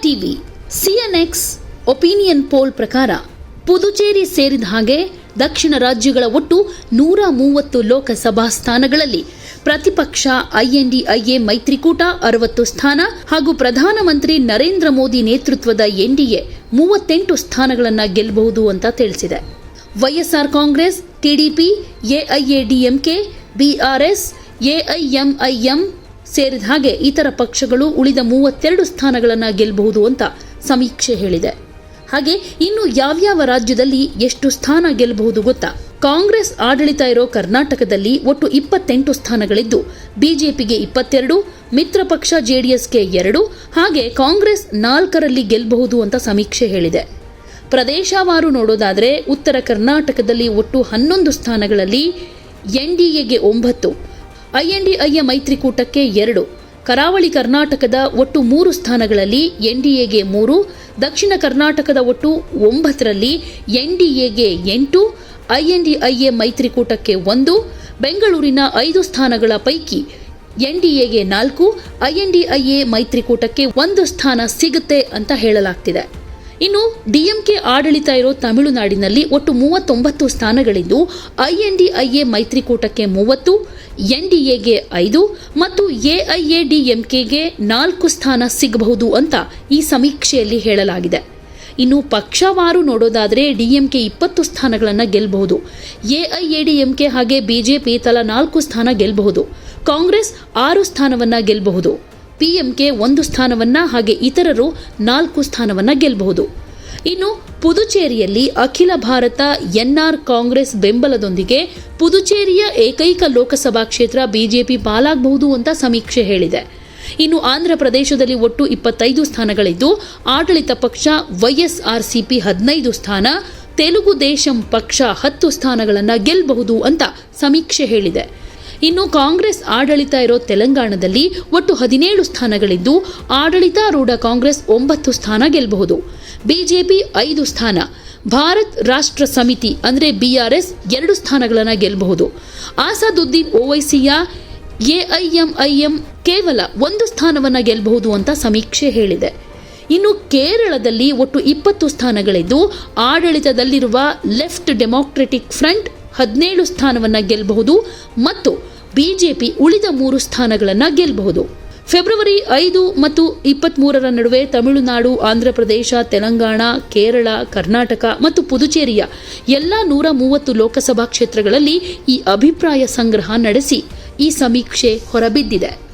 TV CNX opinion pole ಪ್ರಕಾರ ಪುದುಚೇರಿ ಸೇರಿದ ಹಾಗೆ ದಕ್ಷಿಣ ರಾಜ್ಯಗಳ ಒಟ್ಟು ನೂರ ಮೂವತ್ತು ಲೋಕಸಭಾ ಸ್ಥಾನಗಳಲ್ಲಿ ಪ್ರತಿಪಕ್ಷ ಐಎನ್ಡಿಐಎ ಮೈತ್ರಿಕೂಟ ಅರವತ್ತು ಸ್ಥಾನ ಹಾಗೂ ಪ್ರಧಾನಮಂತ್ರಿ ನರೇಂದ್ರ ಮೋದಿ ನೇತೃತ್ವದ ಎನ್ಡಿಎ ಮೂವತ್ತೆಂಟು ಸ್ಥಾನಗಳನ್ನು ಗೆಲ್ಲಬಹುದು ಅಂತ ತಿಳಿಸಿದೆ. YSR Congress TDP AIADMK BRS AIMIM ಸೇರಿದ ಹಾಗೆ ಇತರ ಪಕ್ಷಗಳು ಉಳಿದ ಮೂವತ್ತೆರಡು ಸ್ಥಾನಗಳನ್ನು ಗೆಲ್ಲಬಹುದು ಅಂತ ಸಮೀಕ್ಷೆ ಹೇಳಿದೆ. ಹಾಗೆ ಇನ್ನು ಯಾವ್ಯಾವ ರಾಜ್ಯದಲ್ಲಿ ಎಷ್ಟು ಸ್ಥಾನ ಗೆಲ್ಲಬಹುದು ಗೊತ್ತಾ? ಕಾಂಗ್ರೆಸ್ ಆಡಳಿತ ಇರೋ ಕರ್ನಾಟಕದಲ್ಲಿ ಒಟ್ಟು ಇಪ್ಪತ್ತೆಂಟು ಸ್ಥಾನಗಳಿದ್ದು, ಬಿಜೆಪಿಗೆ ಇಪ್ಪತ್ತೆರಡು, ಮಿತ್ರ ಪಕ್ಷ ಜೆಡಿಎಸ್ಗೆ ಎರಡು, ಹಾಗೆ ಕಾಂಗ್ರೆಸ್ ನಾಲ್ಕರಲ್ಲಿ ಗೆಲ್ಲಬಹುದು ಅಂತ ಸಮೀಕ್ಷೆ ಹೇಳಿದೆ. ಪ್ರದೇಶವಾರು ನೋಡೋದಾದರೆ ಉತ್ತರ ಕರ್ನಾಟಕದಲ್ಲಿ ಒಟ್ಟು ಹನ್ನೊಂದು ಸ್ಥಾನಗಳಲ್ಲಿ ಎನ್ಡಿಎಗೆ ಒಂಬತ್ತು ಐಎನ್ಡಿಐಎ ಮೈತ್ರಿಕೂಟಕ್ಕೆ ಎರಡು, ಕರಾವಳಿ ಕರ್ನಾಟಕದ ಒಟ್ಟು ಮೂರು ಸ್ಥಾನಗಳಲ್ಲಿ ಎನ್ಡಿಎಗೆ ಮೂರು, ದಕ್ಷಿಣ ಕರ್ನಾಟಕದ ಒಟ್ಟು ಒಂಬತ್ತರಲ್ಲಿ ಎನ್ಡಿಎಗೆ ಎಂಟು ಐಎನ್ಡಿಐಎ ಮೈತ್ರಿಕೂಟಕ್ಕೆ ಒಂದು, ಬೆಂಗಳೂರಿನ ಐದು ಸ್ಥಾನಗಳ ಪೈಕಿ ಎನ್ಡಿಎಗೆ ನಾಲ್ಕು ಐಎನ್ಡಿಐಎ ಮೈತ್ರಿಕೂಟಕ್ಕೆ ಒಂದು ಸ್ಥಾನ ಸಿಗುತ್ತೆ ಅಂತ ಹೇಳಲಾಗ್ತಿದೆ. ಇನ್ನು ಡಿಎಂಕೆ ಆಡಳಿತ ಇರೋ ತಮಿಳುನಾಡಿನಲ್ಲಿ ಒಟ್ಟು ಮೂವತ್ತೊಂಬತ್ತು ಸ್ಥಾನಗಳಿದ್ದು ಐಎನ್ಡಿಐಎ ಮೈತ್ರಿಕೂಟಕ್ಕೆ ಮೂವತ್ತು ಎನ್ಡಿಎಗೆ ಐದು ಮತ್ತು ಎಐಎಡಿಎಂಕೆಗೆ ನಾಲ್ಕು ಸ್ಥಾನ ಸಿಗಬಹುದು ಅಂತ ಈ ಸಮೀಕ್ಷೆಯಲ್ಲಿ ಹೇಳಲಾಗಿದೆ. ಇನ್ನು ಪಕ್ಷವಾರು ನೋಡೋದಾದರೆ ಡಿಎಂಕೆ ಇಪ್ಪತ್ತು ಸ್ಥಾನಗಳನ್ನು ಗೆಲ್ಲಬಹುದು ಎಐಎಡಿಎಂಕೆ ಹಾಗೆ ಬಿಜೆಪಿ ತಲಾ ನಾಲ್ಕು ಸ್ಥಾನ ಗೆಲ್ಲಬಹುದು ಕಾಂಗ್ರೆಸ್ ಆರು ಸ್ಥಾನವನ್ನು ಗೆಲ್ಲಬಹುದು ಪಿಎಂಕೆ ಒಂದು ಸ್ಥಾನವನ್ನ ಹಾಗೆ ಇತರರು ನಾಲ್ಕು ಸ್ಥಾನವನ್ನ ಗೆಲ್ಲಬಹುದು ಇನ್ನು ಪುದುಚೇರಿಯಲ್ಲಿ ಅಖಿಲ ಭಾರತ ಎನ್ಆರ್ ಕಾಂಗ್ರೆಸ್ ಬೆಂಬಲದೊಂದಿಗೆ ಪುದುಚೇರಿಯ ಏಕೈಕ ಲೋಕಸಭಾ ಕ್ಷೇತ್ರ ಬಿಜೆಪಿ ಪಾಲಾಗಬಹುದು ಅಂತ ಸಮೀಕ್ಷೆ ಹೇಳಿದೆ. ಇನ್ನು ಆಂಧ್ರ ಪ್ರದೇಶದಲ್ಲಿ ಒಟ್ಟು ಇಪ್ಪತ್ತೈದು ಸ್ಥಾನಗಳಿದ್ದು, ಆಡಳಿತ ಪಕ್ಷ ವೈಎಸ್ಆರ್ಸಿಪಿ ಹದಿನೈದು ಸ್ಥಾನ, ತೆಲುಗು ದೇಶಂ ಪಕ್ಷ ಹತ್ತು ಸ್ಥಾನಗಳನ್ನು ಗೆಲ್ಲಬಹುದು ಅಂತ ಸಮೀಕ್ಷೆ ಹೇಳಿದೆ. ಇನ್ನು ಕಾಂಗ್ರೆಸ್ ಆಡಳಿತ ಇರೋ ತೆಲಂಗಾಣದಲ್ಲಿ ಒಟ್ಟು ಹದಿನೇಳು ಸ್ಥಾನಗಳಿದ್ದು ಆಡಳಿತಾರೂಢ ಕಾಂಗ್ರೆಸ್ ಒಂಬತ್ತು ಸ್ಥಾನ ಗೆಲ್ಲಬಹುದು ಬಿಜೆಪಿ ಐದು ಸ್ಥಾನ. ಭಾರತ್ ರಾಷ್ಟ್ರ ಸಮಿತಿ ಅಂದರೆ ಬಿಆರ್ಎಸ್ ಎರಡು ಸ್ಥಾನಗಳನ್ನು ಗೆಲ್ಲಬಹುದು ಆಸಾದುದ್ದೀನ್ ಓವೈಸಿಯ ಎಐಎಂಐಎಂ ಕೇವಲ ಒಂದು ಸ್ಥಾನವನ್ನು ಗೆಲ್ಲಬಹುದು ಅಂತ ಸಮೀಕ್ಷೆ ಹೇಳಿದೆ. ಇನ್ನು ಕೇರಳದಲ್ಲಿ ಒಟ್ಟು ಇಪ್ಪತ್ತು ಸ್ಥಾನಗಳಿದ್ದು, ಆಡಳಿತದಲ್ಲಿರುವ ಲೆಫ್ಟ್ ಡೆಮೋಕ್ರೆಟಿಕ್ ಫ್ರಂಟ್ ಹದಿನೇಳು ಸ್ಥಾನವನ್ನು ಗೆಲ್ಲಬಹುದು ಮತ್ತು ಬಿಜೆಪಿ ಉಳಿದ ಮೂರು ಸ್ಥಾನಗಳನ್ನು ಗೆಲ್ಲಬಹುದು ಫೆಬ್ರವರಿ ಐದು ಮತ್ತು ಇಪ್ಪತ್ತ್ಮೂರರ ನಡುವೆ ತಮಿಳುನಾಡು, ಆಂಧ್ರಪ್ರದೇಶ, ತೆಲಂಗಾಣ, ಕೇರಳ, ಕರ್ನಾಟಕ ಮತ್ತು ಪುದುಚೇರಿಯ ಎಲ್ಲ ನೂರ ಮೂವತ್ತು ಲೋಕಸಭಾ ಕ್ಷೇತ್ರಗಳಲ್ಲಿ ಈ ಅಭಿಪ್ರಾಯ ಸಂಗ್ರಹ ನಡೆಸಿ ಈ ಸಮೀಕ್ಷೆ ಹೊರಬಿದ್ದಿದೆ.